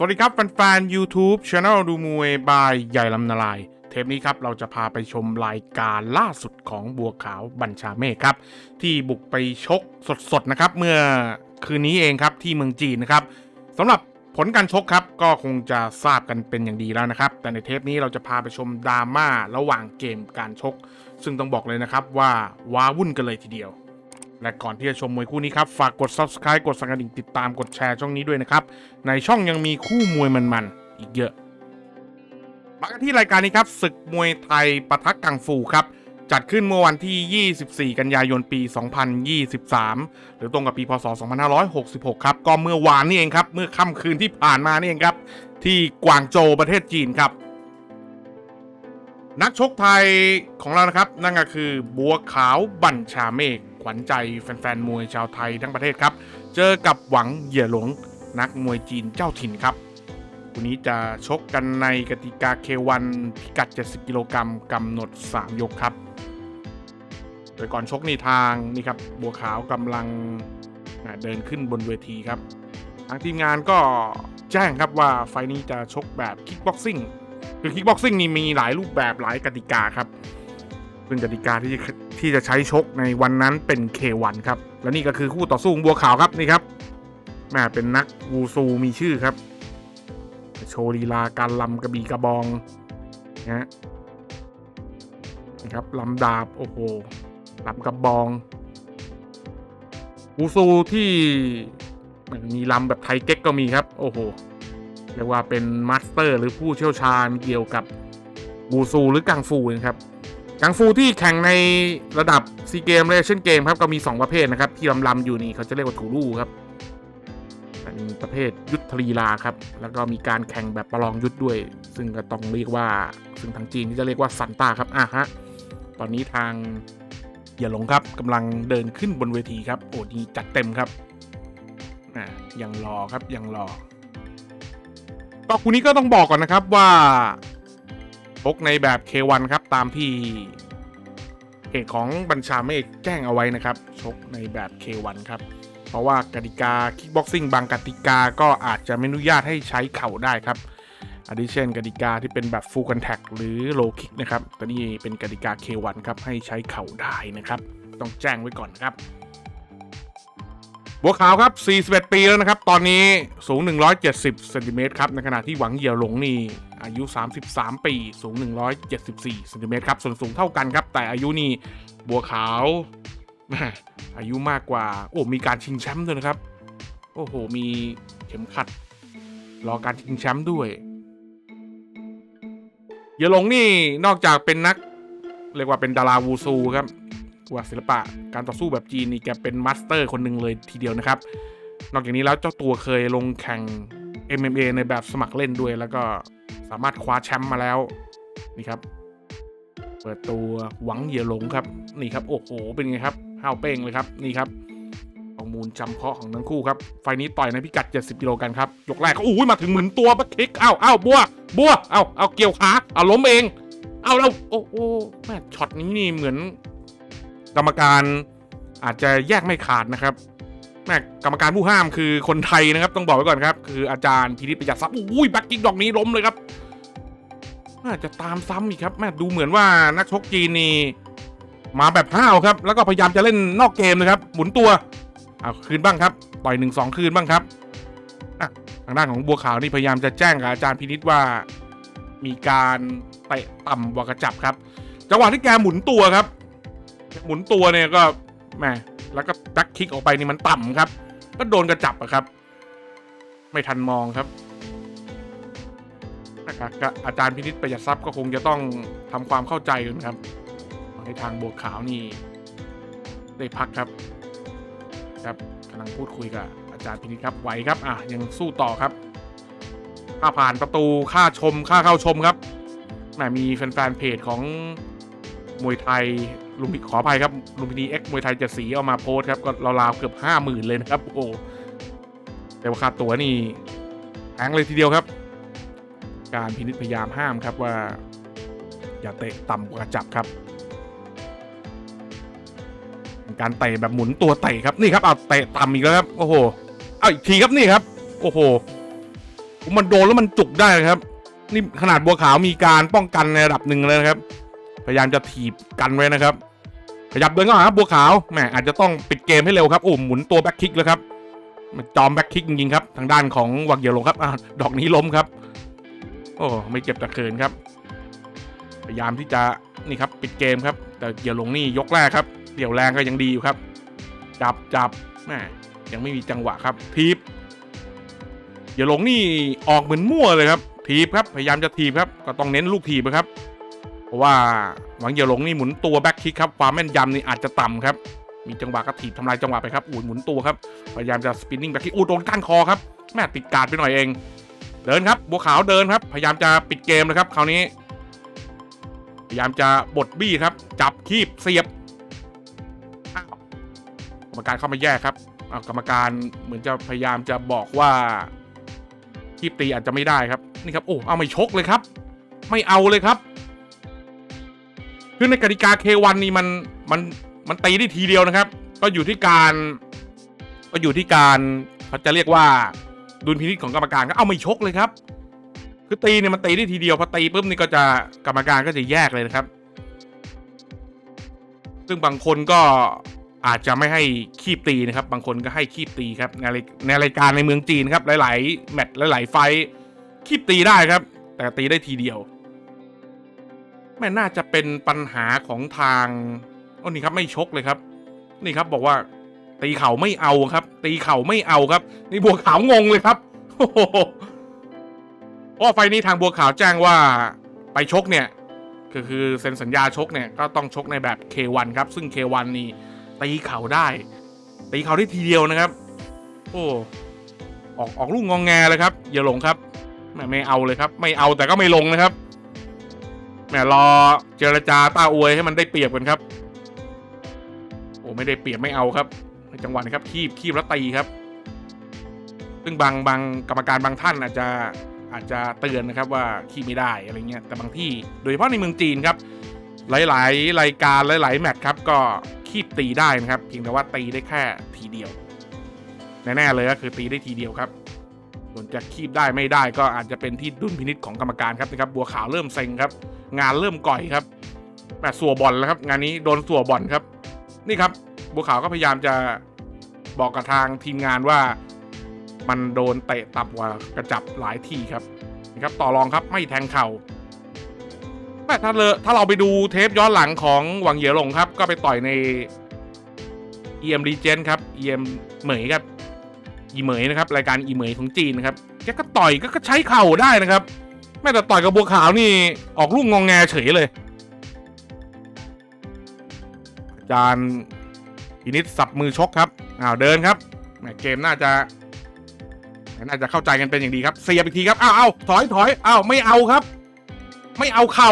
สวัสดีครับแฟนๆ YouTube Channel ดูมวยบายใหญ่ลำนาลาย เทปนี้ครับเราจะพาไปชมรายการล่าสุดของบัวขาวบัญชาเมฆครับ ที่บุกไปชกสดๆนะครับ เมื่อคืนนี้เองครับที่เมืองจีนนะครับสำหรับผลการชกครับก็คงจะทราบกันเป็นอย่างดีแล้วนะครับ แต่ในเทปนี้เราจะพาไปชมดราม่าระหว่างเกมการชก ซึ่งต้องบอกเลยนะครับว่าว้าวุ่นกันเลยทีเดียว และก่อนที่จะชมมวยคู่นี้ครับ ฝากกด subscribe กดสั่นกระดิ่งติดตามกดแชร์ช่องนี้ด้วยนะครับ ในช่องยังมีคู่มวยมันๆ อีกเยอะ มากันที่รายการนี้ครับศึกมวยไทยปะทะกังฟูครับ จัดขึ้นเมื่อวันที่ 24 กันยายนปี 2023 หรือตรงกับปีพศ 2566 ครับ ก็เมื่อวานนี่เองครับ เมื่อค่ำคืนที่ผ่านมานี่เองครับ ที่กวางโจวประเทศจีนครับนักชกไทยของเรานะครับ นั่นก็คือบัวขาวบัญชาเมฆ วัญใจแฟนๆมวยชาวไทยทั้งประเทศครับ เจอกับหวังเหยี่ยหลงนักมวยจีนเจ้าถิ่นครับคู่นี้จะชกกันในกติกาเควันพิกัด 70 กิโลกรัมกำหนด 3 ยกครับ โดยก่อนชกนี่ทางนี่ครับบัวขาวกำลังเดินขึ้นบนเวทีครับ ทางทีมงานก็แจ้งครับว่าไฟล์นี้จะชกแบบคิกบ็อกซิ่งคือคิกบ็อกซิ่งนี่มีหลายรูปแบบหลายกติกาครับซึ่งกติกาที่ ที่จะใช้ชกในวันนั้นเป็น K1 ครับ และนี่ก็คือคู่ต่อสู้ของบัวขาวครับนี่ครับแม่เป็นนักวูซูมีชื่อครับ โชว์ลีลาการลำกระบี่กระบองนะฮะนะครับลำดาบโอ้โหลำกระบองวูซูที่มือนมีลำแบบไทยเก๊กก็มีครับ โอ้โหเรียกว่าเป็นมาสเตอร์หรือผู้เชี่ยวชาญเกี่ยวกับบูซูหรือกังฟูนะครับ กังฟูที่แข่งในระดับซีเกมเลเช่นเกมครับก็มี 2 ประเภทนะครับ ที่ลำลำอยู่นี่เขาจะเรียกว่าถูรูครับเป็นประเภทยุทธลีลาครับ แล้วก็มีการแข่งแบบประลองยุทธด้วย ซึ่งก็ต้องเรียกว่าซึ่งทางจีนที่จะเรียกว่าซันต้าครับอะฮะตอนนี้ทางอย่าหลงครับกำลังเดินขึ้นบนเวทีครับโอ้ดีจัดเต็มครับอะยังรอครับยังรอก็คู่นี้ก็ต้องบอกก่อนนะครับว่า ชกในแบบ K1 ครับตามที่เพจของบัญชาเมฆแจ้งเอาไว้นะครับ ชกในแบบ K1 ครับ เพราะว่ากติกาคิกบ็อกซิ่งบางกติกาก็อาจจะไม่อนุญาตให้ใช้เข่าได้ครับอาทิเช่นกติกาที่เป็นแบบ full contact หรือ low kick นะครับแต่นี่เป็นกติกา K1 ครับให้ใช้เข่าได้นะครับ ต้องแจ้งไว้ก่อนนะครับ บัวขาวครับ 41 ปีแล้วนะครับ ตอนนี้สูง 170เซนติเมตรครับ ในขณะที่หวังเหยี่ยวหลงนี่อายุ 33 ปี สูง 174เซนติเมตรครับ ส่วนสูงเท่ากันครับ แต่อายุนี่บัวขาว อายุมากกว่า โอ้ มีการชิงแชมป์ด้วยนะครับ โอ้โห มีเข็มขัด รอการชิงแชมป์ด้วย เหยี่ยวหลงนี่นอกจากเป็นนัก เรียกว่าเป็นดาราวูซูครับ ว่าศิลปะการต่อสู้แบบจีนนี่แกเป็นมาสเตอร์คนหนึ่งเลยทีเดียวนะครับ นอกจากนี้แล้วเจ้าตัวเคยลงแข่ง MMA ในแบบสมัครเล่นด้วย แล้วก็สามารถคว้าแชมป์มาแล้วนี่ครับ เปิดตัวหวังเหยียหลงครับนี่ครับโอ้โหเป็นไงครับห้าวเป้งเลยครับนี่ครับข้อมูลจำเพาะของทั้งคู่ครับไฟนี้ต่อยในพิกัด 70กิโลกันครับยกแรกก็อู้ยมาถึงหมื่นตัวบักคิกเอ้าเอ้าบัวบัวเอ้าเอาเกี่ยวขาเอาล้มเองเอาแล้วโอ้โหแม่ช็อตนี้นี่เหมือน กรรมการอาจจะแยกไม่ขาดนะครับแม่กรรมการผู้ห้ามคือคนไทยนะครับ ต้องบอกไว้ก่อนครับ คืออาจารย์พินิจประหยัดทรัพย์อุ้ยแบักกิ้งดอกนี้ล้มเลยครับน่าจะตามซ้ำอีกครับแม่ดูเหมือนว่านักชกจีนนี่มาแบบห้าวครับ แล้วก็พยายามจะเล่นนอกเกมนะครับ หมุนตัวเอาคืนบ้างครับปล่อยหนึ่งสองคืนบ้างครับทางด้านของบัวขาวนี่พยายามจะแจ้งกับอาจารย์พินิจว่ามีการเตะต่ำวากระจับครับ จังหวะที่แกหมุนตัวครับ หมุนตัวเนี่ยก็แหมแล้วก็ดักคิกออกไปนี่มันต่ำครับ ก็โดนกระจับอะครับ ไม่ทันมองครับอาจารย์พินิษประหยัดทรัพย์ก็คงจะต้องทำความเข้าใจกันครับให้ทางบัวขาวนี่ได้พักครับครับกำลังพูดคุยกับอาจารย์พินิษครับไหวครับอะยังสู้ต่อครับ ค่าผ่านประตูค่าชมค่าเข้าชมครับแหมมีแฟนๆเพจของมวยไทย ลุมพิขออภัยครับลุมพินีเอ็กมวยไทยจะสีเอามาโพสครับก็ราวๆเกือบห้าหมื่นเลยนะครับโอ้แต่ว่าค่าตั๋วนี่แพงเลยทีเดียวครับ การพินิจพยายามห้ามครับว่า อย่าเตะต่ำกว่าจับครับ การเตะแบบหมุนตัวเตะครับนี่ครับเอาเตะต่ำอีกแล้วครับโอ้โหเอาอีกทีครับนี่ครับ โอ้โหมันโดนแล้วมันจุกได้ครับ นี่ขนาดบัวขาวมีการป้องกันในระดับหนึ่งเลยนะครับ พยายามจะถีบกันไว้นะครับ ขยับเดินเข้าหาครับบัวขาวแหมอาจจะต้องปิดเกมให้เร็วครับโอ้หมุนตัวแบ็คคิกแล้วครับจอมแบ็คคิกจริงๆครับ ทางด้านของวังเยียวหลงครับอดอกนี้ล้มครับ โอ้ไม่เจ็บต่เขินครับ พยายามที่จะนี่ครับปิดเกมครับ แต่เยียวหลงนี่ยกแรกครับเดี่ยวแรงก็ยังดีอยู่ครับ จับจับแหมยังไม่มีจังหวะครับทีบเยียวหลงนี่ออกเหมือนมั่วเลยครับทีบครับ พยายามจะทีบครับ ก็ต้องเน้นลูกทีบนะครับ เพราะว่าหวังเยียวหลงนี่หมุนตัวแบ็คคิกครับความแม่นยำนี่อาจจะต่ำครับ มีจังหวะก็ถีบทำลายจังหวะไปครับอูดหมุนตัวครับพยายามจะสปินนิ่งแบ็คคิกอูดโดนก้านคอครับแม่ติดการดไปหน่อยเอง เดินครับบัวขาวเดินครับ พยายามจะปิดเกมนะครับคราวนี้ พยายามจะบดบี้ครับ จับคีบเสียบกรรมการเข้ามาแยกครับอ้ากรรมการเหมือนจะพยายามจะบอกว่าคีบตีอาจจะไม่ได้ครับนี่ครับโอ้เอาไม่ชกเลยครับ ไม่เอาเลยครับ คือในกติกา K1 นี่มันมันมันตีได้ทีเดียวนะครับ ก็อยู่ที่การก็อยู่ที่การเขาจะเรียกว่าดุลพินิจของกรรมการก็เอาไม่ชกเลยครับ คือตีเนี่ยมันตีได้ทีเดียวพอตีปุ๊บนี่ก็จะกรรมการก็จะแยกเลยนะครับ ซึ่งบางคนก็อาจจะไม่ให้คีบตีนะครับ บางคนก็ให้คีบตีครับในในรายการในเมืองจีนครับหลาย ๆ แมตช์หลาย ๆ ไฟคีบตีได้ครับ แต่ตีได้ทีเดียว แม่น่าจะเป็นปัญหาของทางโอ้นี่ครับไม่ชกเลยครับ นี่ครับบอกว่า ตีเข่าไม่เอาครับ ตีเข่าไม่เอาครับ นี่บัวขาวงงเลยครับโอ้โหเพราะไฟนี้ทางบัวขาวแจ้งว่าไปชกเนี่ยก็คือเซ็นสัญญาชกเนี่ยก็ต้องชกในแบบ K1 ครับ ซึ่ง K1 นี่ตีเข่าได้ ตีเข่าได้ทีเดียวนะครับ โอ้ออกออกลูกงองแงเลยครับ อย่าหลงครับแม่ไม่เอาเลยครับ ไม่เอาแต่ก็ไม่ลงนะครับ แหมรอเจรจาต้าอวยให้มันได้เปรียบกันครับ โอ้ไม่ได้เปรียบไม่เอาครับในจังหวะนี้ครับคีบคีบแล้วตีครับ ซึ่งบางบางกรรมการบางท่านอาจจะอาจจะเตือนนะครับว่าคีบไม่ได้อะไรเงี้ยแต่บางที่โดยเฉพาะในเมืองจีนครับ หลาย ๆ รายการหลาย ๆ แมตช์ครับก็คีบตีได้นะครับเพียงแต่ว่าตีได้แค่ทีเดียวแน่ๆเลยก็คือตีได้ทีเดียวครับ นจะคีบได้ไม่ได้ก็อาจจะเป็นที่ดุลพินิษของกรรมการครับนะครับบัวขาวเริ่มเซ็งครับ งานเริ่มก่อยครับแมตช์สัวบอลแล้วครับงานนี้โดนสัวบอลครับ นี่ครับบัวขาวก็พยายามจะบอกกับทางทีมงานว่ามันโดนเตะต่ำกว่ากระจับหลายทีครับนี่ครับต่อรองครับไม่แทงเข่าแม่ถ้าเลถ้าเราไปดูเทปย้อนหลังของหวังเหยียหลงครับ ก็ไปต่อยใน EM Legend ครับ EM เหมยครับ อีเหมยนะครับ รายการอีเหมยของจีนนะครับแกก็ต่อยก็ใช้เข่าได้นะครับแม่แต่ต่อยกับบัวขาวนี่ออกลูกงองแงเฉยเลย อาจารย์พินิษสับมือชกครับอ้าวเดินครับแมเกมน่าจะน่าจะเข้าใจกันเป็นอย่างดีครับเสียบอีกทีครับอ้าวอ้าวถอยถอยอ้าวไม่เอาครับ ไม่เอาเข่า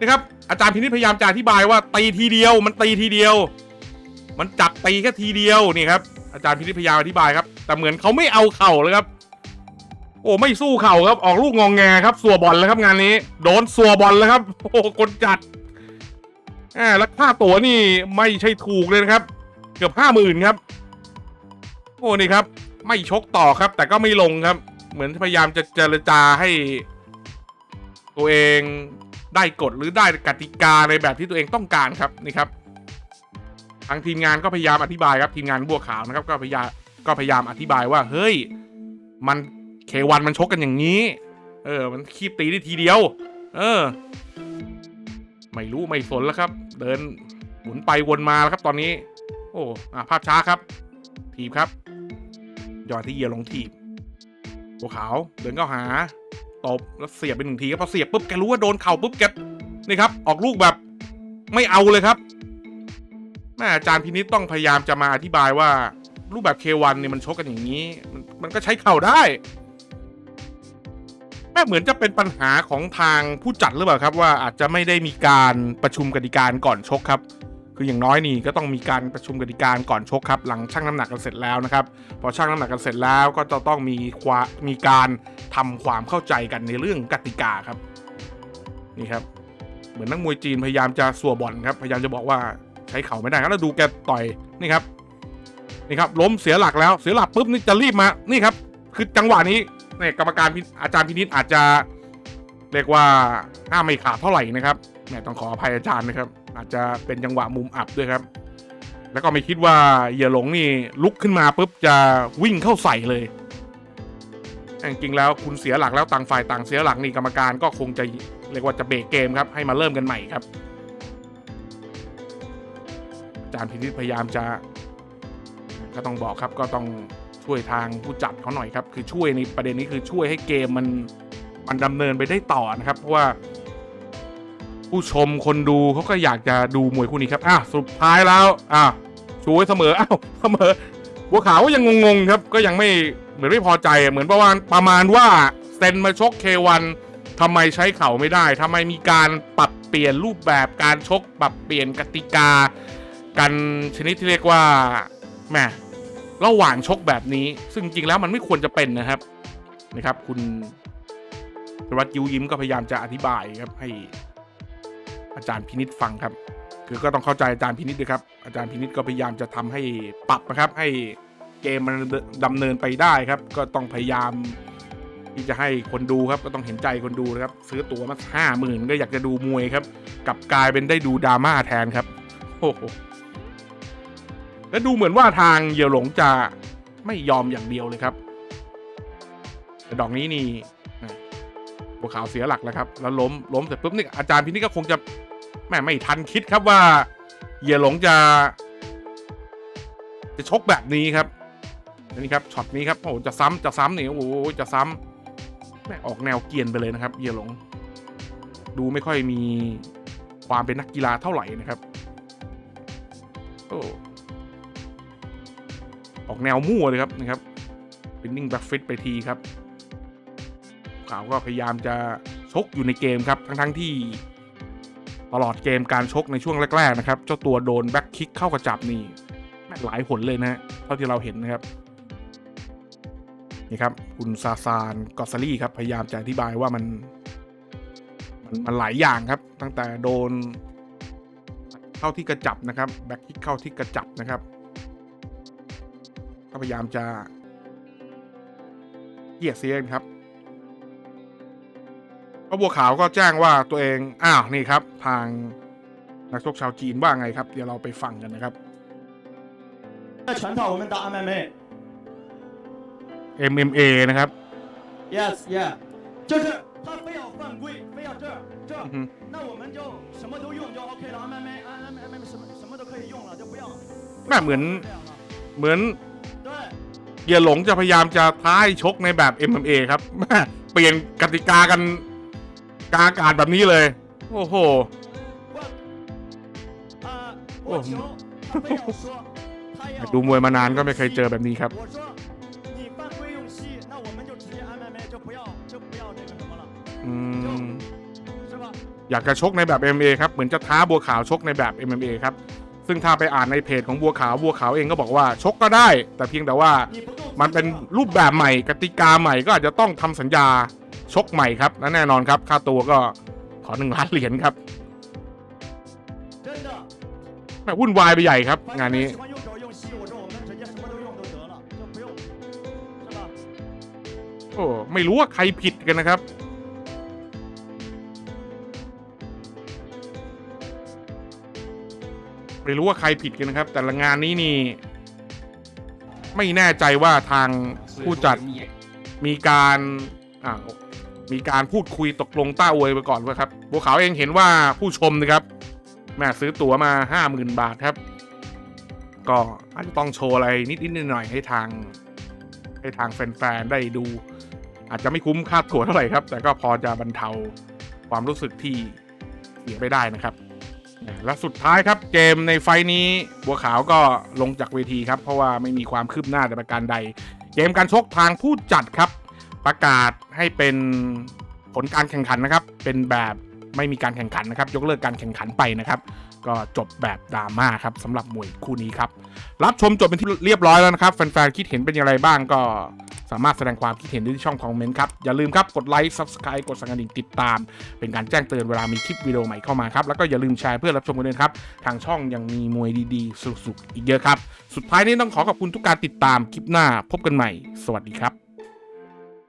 นะครับ อาจารย์พินิษพยายามจะอธิบายว่าตีทีเดียวมันตีทีเดียว มันจับตีแค่ทีเดียวนี่ครับอาจารย์พินิพยาอธิบายครับ แต่เหมือนเขาไม่เอาเข่าเลยครับ โอ้ไม่สู้เข่าครับ ออกลูกงองแงครับ สัวบอลแล้วครับงานนี้ โดนสัวบอลแล้วครับ โอ้คนจัดอ่าแล้วค่าตั๋วนี่ไม่ใช่ถูกเลยนะครับ เกือบห้าหมื่นครับ โอ้นี่ครับ ไม่ชกต่อครับ แต่ก็ไม่ลงครับ เหมือนพยายามจะเจรจาให้ ตัวเองได้กฎหรือได้กติกาในแบบที่ตัวเองต้องการครับนี่ครับ ทางทีมงานก็พยายามอธิบายครับทีมงานบัวขาวนะครับก็พยายามก็พยายามอธิบายว่าเฮ้ยมันเควันมันชกกันอย่างนี้ เออ มันคีบตีได้ทีเดียว เออ ไม่รู้ไม่สนแล้วครับ เดินหมุนไปวนมาแล้วครับตอนนี้ โอ้อะภาพช้าครับทีบครับยอดที่เยียลงทีบบัวขาวเดินเข้าหาตบแล้วเสียบไปหนึ่งทีครับพอเสียบปุ๊บแกรู้ว่าโดนเข่าปุ๊บแกนี่ครับ ออกลูกแบบ ไม่เอาเลยครับ ม่อาจารย์พินิษต้องพยายามจะมาอธิบายว่า รูปแบบ K1 เนี่ยมันชกกันอย่างนี้ มันมันก็ใช้เข่าได้แม่เหมือนจะเป็นปัญหาของทางผู้จัดหรือเปล่าครับ ว่าอาจจะไม่ได้มีการประชุมกติกาก่อนชกครับ คืออย่างน้อยนี่ก็ต้องมีการประชุมกติกาก่อนชกครับ หลังชั่งน้ำหนักกันเสร็จแล้วนะครับพอชั่งน้ำหนักกันเสร็จแล้วก็จะต้องมีความีการทำความเข้าใจกันในเรื่องกติกาครับนี่ครับ เหมือนนักมวยจีนพยายามจะสัวบ่อลครับ พยายามจะบอกว่า ใช้เข่าไม่ได้แล้วดูแกต่อยนี่ครับนี่ครับล้มเสียหลักแล้วเสียหลักปุ๊บนี่จะรีบมานี่ครับ คือจังหวะนี้เนี่ยกรรมการอาจารย์พินิษอาจจะเรียกว่าหน้าไม่ขาดเท่าไหร่นะครับแหมต้องขออภัยอาจารย์นะครับ อาจจะเป็นจังหวะมุมอับด้วยครับ แล้วก็ไม่คิดว่าเหยื่อหลงนี่ลุกขึ้นมาปุ๊บจะวิ่งเข้าใส่เลยจริงๆแล้วคุณเสียหลักแล้วต่างฝ่ายต่างเสียหลักนี่กรรมการก็คงจะเรียกว่าจะเบรกเกมครับให้มาเริ่มกันใหม่ครับ จารย์พินิษพยายามจะก็ต้องบอกครับก็ต้องช่วยทางผู้จัดเขาหน่อยครับ คือช่วยในประเด็นนี้คือช่วยให้เกมมันมันดำเนินไปได้ต่อนะครับ เพราะว่า ผู้ชมคนดูเขาก็อยากจะดูมวยคู่นี้ครับอะสุดท้ายแล้วอะชูไว้เสมออ้าวเสมอบัวขาวก็ยังงงๆครับ ก็ยังไม่เหมือนไม่พอใจเหมือนประมาณประมาณว่าเซนมาชกเควันทำไมใช้เข่าไม่ได้ทำไมมีการปรับเปลี่ยนรูปแบบการชกปรับเปลี่ยนกติกา กันชนิดที่เรียกว่าแหมระหว่างชกแบบนี้ ซึ่งจริงแล้วมันไม่ควรจะเป็นนะครับนะครับ คุณรัตยูยิ้มก็พยายามจะอธิบายครับให้อาจารย์พินิษฟังครับ คือก็ต้องเข้าใจอาจารย์พินิษด้วยครับ อาจารย์พินิษก็พยายามจะทำให้ปรับนะครับ ให้เกมมันดำเนินไปได้ครับ ก็ต้องพยายามที่จะให้คนดูครับ ก็ต้องเห็นใจคนดูนะครับ ซื้อตั๋วมาห้าหมื่นก็อยากจะดูมวยครับ กลับกลายเป็นได้ดูดราม่าแทนครับ โอ้โห และดูเหมือนว่าทางเหยี่ยวหลงจะไม่ยอมอย่างเดียวเลยครับ แต่ดอกนี้นี่บัวขาวเสียหลักแล้วครับ แล้วล้มล้มเสร็จปุ๊บนี่อาจารย์พินิจก็คงจะแม่ไม่ทันคิดครับว่าเหยี่ยวหลงจะ จะชกแบบนี้ครับนี่ครับช็อตนี้ครับโอ้จะซ้ำจะซ้ำนี่โอ้โหจะซ้ำแม่ออกแนวเกียนไปเลยนะครับเหยี่ยวหลง ดูไม่ค่อยมีความเป็นนักกีฬาเท่าไหร่นะครับโอ้ ออกแนวมั่วเลยครับนะครับเป็นนิ่งแบ็กฟิตไปทีครับขาวก็พยายามจะชกอยู่ในเกมครับทั้งทั้งๆที่ตลอดเกมการชกในช่วงแรก ๆ นะครับ เจ้าตัวโดนแบ็กคิกเข้ากระจับนี่หลายหนเลยนะฮะเท่าที่เราเห็นนะครับนี่ครับคุณซาซานกอสซารี่ครับพยายามจะอธิบายว่ามันมันมันหลายอย่างครับ ตั้งแต่โดนเข้าที่กระจับนะครับแบ็กคิกเข้าที่กระจับนะครับ ก็พยายามจะเกลียดเสียนครับก็บัวขาวก็แจ้งว่าตัวเอง อ้าว นี่ครับ ทางนักชกชาวจีนว่าไงครับ เดี๋ยวเราไปฟังกันนะครับ 在拳套我们打 MMA。 MMA นะครับ Yes, yeah，就是他非要犯规，非要这儿这儿 อือฮึ 那我们就什么都用就 OK 了，MMA MMA 什么什么都可以用了，就不要。 แม่เหมือน 这样了， เหมือน 对， เกียร์หลงจะพยายามจะท้ายชกในแบบ MMA ครับ เปลี่ยนกติกากันกาอากาศแบบนี้เลย โอ้โหดูมวยมานานก็ไม่เคยเจอแบบนี้ครับอยากจะชกในแบบ MMA ครับ เหมือนจะท้าบัวขาวชกในแบบ MMA ครับ ซึ่งถ้าไปอ่านในเพจของบัวขาวบัวขาวเองก็บอกว่าชกก็ได้ แต่เพียงแต่ว่ามันเป็นรูปแบบใหม่กติกาใหม่ก็อาจจะต้องทำสัญญาชกใหม่ครับและแน่นอนครับ ค่าตัวก็ขอหนึ่งล้านเหรียญครับวุ่นวายไปใหญ่ครับ งานนี้โอ้ไม่รู้ว่าใครผิดกันนะครับ ไม่รู้ว่าใครผิดกันนะครับ แต่ละงานนี้นี่ ไม่แน่ใจว่าทางผู้จัดมีการอ่ามีการพูดคุยตกลงต้าอวยไปก่อนว่าครับบัวขาวเองเห็นว่าผู้ชมนะครับแม่ซื้อตั๋วมาห้าหมื่นบาทครับ ก็อาจจะต้องโชว์อะไรนิดๆหน่อยๆให้ทาง ให้ทางแฟนๆได้ดู อาจจะไม่คุ้มค่าตั๋วเท่าไหร่ครับ แต่ก็พอจะบรรเทาความรู้สึกที่เสียไปได้นะครับ และสุดท้ายครับเกมในไฟล์นี้บัวขาวก็ลงจากเวทีครับ เพราะว่าไม่มีความคืบหน้าแต่ประการใด เกมการชกทางผู้จัดครับ ประกาศให้เป็นผลการแข่งขันนะครับ เป็นแบบไม่มีการแข่งขันนะครับ ยกเลิกการแข่งขันไปนะครับ ก็จบแบบดราม่าครับสำหรับมวยคู่นี้ครับ รับชมจบเป็นที่เรียบร้อยแล้วนะครับแฟนๆคิดเห็นเป็นอย่างไรบ้างก็ สามารถแสดงความคิดเห็นได้ที่ช่องคอมเมนต์ครับ อย่าลืมครับ กดไลค์ Subscribe กดสั่งกระดิ่งติดตาม เป็นการแจ้งเตือนเวลามีคลิปวิดีโอใหม่เข้ามาครับ แล้วก็อย่าลืมแชร์เพื่อรับชมกันด้วยครับ ทางช่องยังมีมวยดีๆ สุกๆอีกเยอะครับ สุดท้ายนี้ต้องขอขอบคุณทุกการติดตามคลิปหน้าพบกันใหม่ สวัสดีครับ